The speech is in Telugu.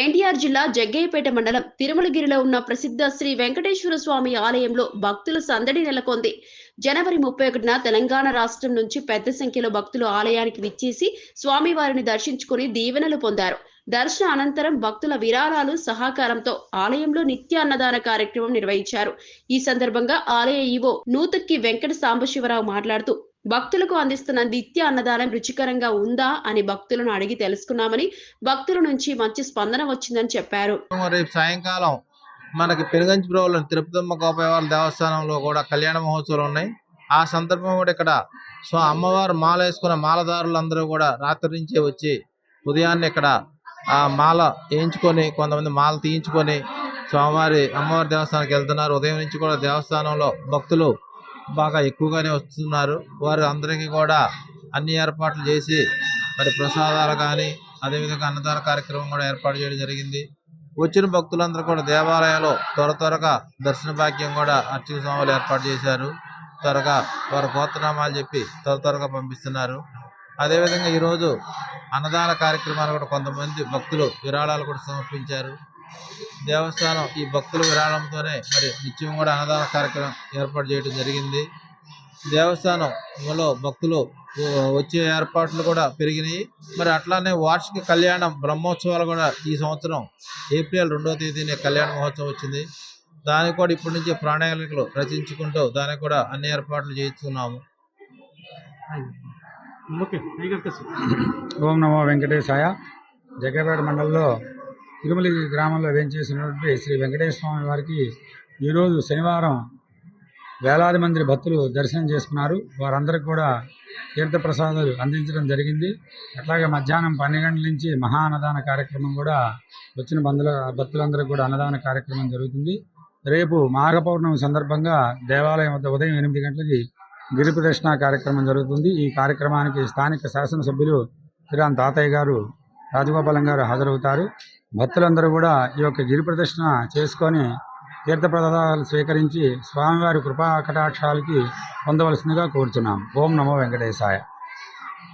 ఎన్టీఆర్ జిల్లా జగ్గయ్యపేట మండలం తిరుమలగిరిలో ఉన్న ప్రసిద్ధ శ్రీ వెంకటేశ్వర స్వామి ఆలయంలో భక్తుల సందడి నెలకొంది. జనవరి ముప్పై ఒకటిన తెలంగాణ రాష్ట్రం నుంచి పెద్ద సంఖ్యలో భక్తులు ఆలయానికి విచ్చేసి స్వామివారిని దర్శించుకుని దీవెనలు పొందారు. దర్శన అనంతరం భక్తుల విరాళాలు సహకారంతో ఆలయంలో నిత్య అన్నదాన కార్యక్రమం నిర్వహించారు. ఈ సందర్భంగా ఆలయ ఈవో నూతక్కి వెంకట సాంబశివరావు మాట్లాడుతూ భక్తులకు అందిస్తున్న నిత్య అన్నదానం రుచికరంగా ఉందా అని భక్తులను అడిగి తెలుసుకున్నామని భక్తుల నుంచి మంచి స్పందన వచ్చిందని చెప్పారు. రేపు సాయంకాలం మనకి పెనుగంచిపురంలో తిరుపతమ్మ గోపవారి దేవస్థానంలో కూడా కళ్యాణ మహోత్సవాలు ఉన్నాయి. ఆ సందర్భం కూడా ఇక్కడ సో అమ్మవారు మాల వేసుకున్న మాలదారులందరూ కూడా రాత్రి నుంచే వచ్చి ఉదయాన్నే ఇక్కడ ఆ మాల వేయించుకొని కొంతమంది మాల తీయించుకొని స్వామివారి అమ్మవారి దేవస్థానానికి వెళ్తున్నారు. ఉదయం నుంచి కూడా దేవస్థానంలో భక్తులు బాగా ఎక్కువగానే వస్తున్నారు. వారు అందరికీ కూడా అన్ని ఏర్పాట్లు చేసి మరి ప్రసాదాలు కానీ అదేవిధంగా అన్నదాన కార్యక్రమం కూడా ఏర్పాటు చేయడం జరిగింది. వచ్చిన భక్తులందరూ కూడా దేవాలయంలో త్వర త్వరగా దర్శన భాగ్యం కూడా అర్చక స్వాములు ఏర్పాటు చేశారు. త్వరగా వారి గోత్రనామాలు చెప్పి త్వర త్వరగా పంపిస్తున్నారు. అదేవిధంగా ఈరోజు అన్నదాన కార్యక్రమాలు కూడా కొంతమంది భక్తులు విరాళాలు కూడా సమర్పించారు. దేవస్థానం ఈ భక్తుల విరాళంతోనే మరి నిత్యం కూడా అన్నదాన కార్యక్రమం ఏర్పాటు చేయడం జరిగింది. దేవస్థానంలో భక్తులు వచ్చే ఏర్పాట్లు కూడా పెరిగినాయి. మరి అట్లానే వార్షిక కళ్యాణం బ్రహ్మోత్సవాలు కూడా ఈ సంవత్సరం ఏప్రిల్ రెండవ తేదీనే కళ్యాణ మహోత్సవం వచ్చింది. దానికి కూడా ఇప్పటి నుంచి ప్రణాళికలు రచించుకుంటూ దానికి కూడా అన్ని ఏర్పాట్లు చేస్తున్నాము. ఓం నమో వెంకటేశాయ. జగ్గపేట మండలంలో తిరుమలి గ్రామంలో వేంచేసినటువంటి శ్రీ వెంకటేశ్వర స్వామి వారికి ఈరోజు శనివారం వేలాది మంది భక్తులు దర్శనం చేసుకున్నారు. వారందరికీ కూడా తీర్థప్రసాదాలు అందించడం జరిగింది. అట్లాగే మధ్యాహ్నం పన్నెండు గంటల నుంచి మహా అన్నదాన కార్యక్రమం కూడా వచ్చిన బంధుల భక్తులందరికీ కూడా అన్నదాన కార్యక్రమం జరుగుతుంది. రేపు మాఘ పౌర్ణమి సందర్భంగా దేవాలయం వద్ద ఉదయం ఎనిమిది గంటలకి గిరి ప్రదక్షిణ కార్యక్రమం జరుగుతుంది. ఈ కార్యక్రమానికి స్థానిక శాసనసభ్యులు శ్రీరామ్ తాతయ్య గారు రాజగోపాలం గారు హాజరవుతారు. భక్తులందరూ కూడా ఈ యొక్క గిరి ప్రదక్షిణ చేసుకొని తీర్థప్రదాలు స్వీకరించి స్వామివారి కృపా కటాక్షాలకి పొందవలసిందిగా కోరుతున్నాం ఓం నమో వెంకటేశాయ.